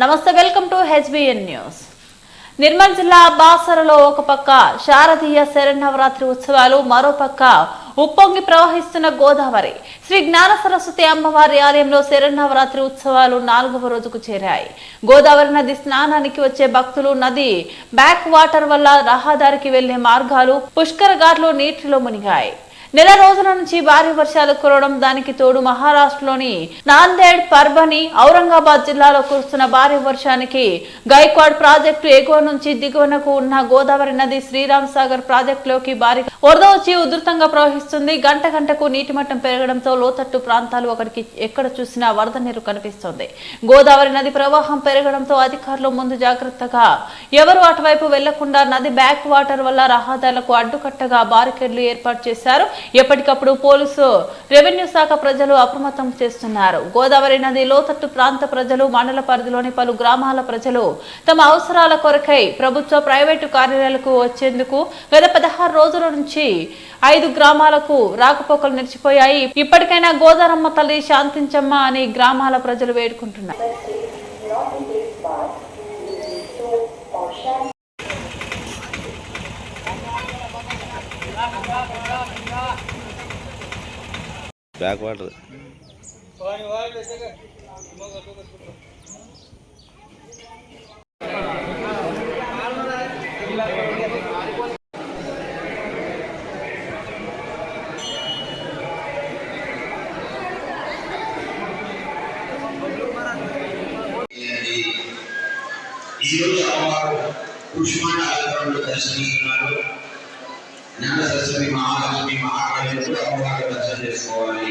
నమస్తే welcome to HBN news. Nirmal జిల్లా బాసరలో ఒక పక్క శారదీయ శరన్నవరాత్రి ఉత్సవాలు మరోపక్క ఉప్పొంగి ప్రవహిస్తున్న గోదావరి. శ్రీ జ్ఞాన సరస్వతి అమ్మవారి ఆలయంలో శరన్నవరాత్రి ఉత్సవాలు నాలుగవ రోజుకు చేరాయి. గోదావరి నది స్నానానికి వచ్చే భక్తులు నది బ్యాక్ వాటర్ వల్ల రహదారికి వెళ్ళే మార్గాలు పుష్కర ఘాట్లు నీటిలో మునిగాయి. నెల రోజుల నుంచి భారీ వర్షాలు కురవడం దానికి తోడు మహారాష్ట్రలోని నాందేడ్ పర్భని ఔరంగాబాద్ జిల్లాలో కురుస్తున్న భారీ వర్షానికి గైక్వాడ్ ప్రాజెక్టు ఎగువ నుంచి దిగువనకు ఉన్న గోదావరి నది శ్రీరామ్ సాగర్ ప్రాజెక్టులోకి భారీ వరద వచ్చి ఉధృతంగా ప్రవహిస్తుంది. గంట గంటకు నీటి మట్టం పెరగడంతో లోతట్టు ప్రాంతాలు ఒకటికి ఎక్కడ చూసినా వరద నీరు కనిపిస్తోంది. గోదావరి నది ప్రవాహం పెరగడంతో అధికారులు ముందు జాగ్రత్తగా ఎవరు అటువైపు వెళ్ళకుండా నది బ్యాక్ వాటర్ వల్ల రహదారులకు అడ్డుకట్టగా బారికేడ్లు ఏర్పాటు చేశారు. ఎప్పటికప్పుడు పోలీసు రెవెన్యూ శాఖ ప్రజలు అప్రమత్తం చేస్తున్నారు. గోదావరి నది లోతట్టు ప్రాంత ప్రజలు మండల పరిధిలోని పలు గ్రామాల ప్రజలు తమ అవసరాల కొరకై ప్రభుత్వ ప్రైవేటు కార్యాలయాలకు వచ్చేందుకు గత పదహారు రోజుల నుంచి ఐదు గ్రామాలకు రాకపోకలు నిలిచిపోయాయి. ఇప్పటికైనా గోదారమ్మ తల్లి శాంతించమ్మ అని గ్రామాల ప్రజలు వేడుకుంటున్నారు. బ్యాక్ వాటర్ ఈరోజు అమ్మవారు పుష్పాన్ని అలంకరణలో దర్శనిస్తున్నారు జ్ఞాన సరస్వతి మహాలక్ష్మి మహాకాళి కూడా అమ్మవారి దర్శనం చేసుకోవాలి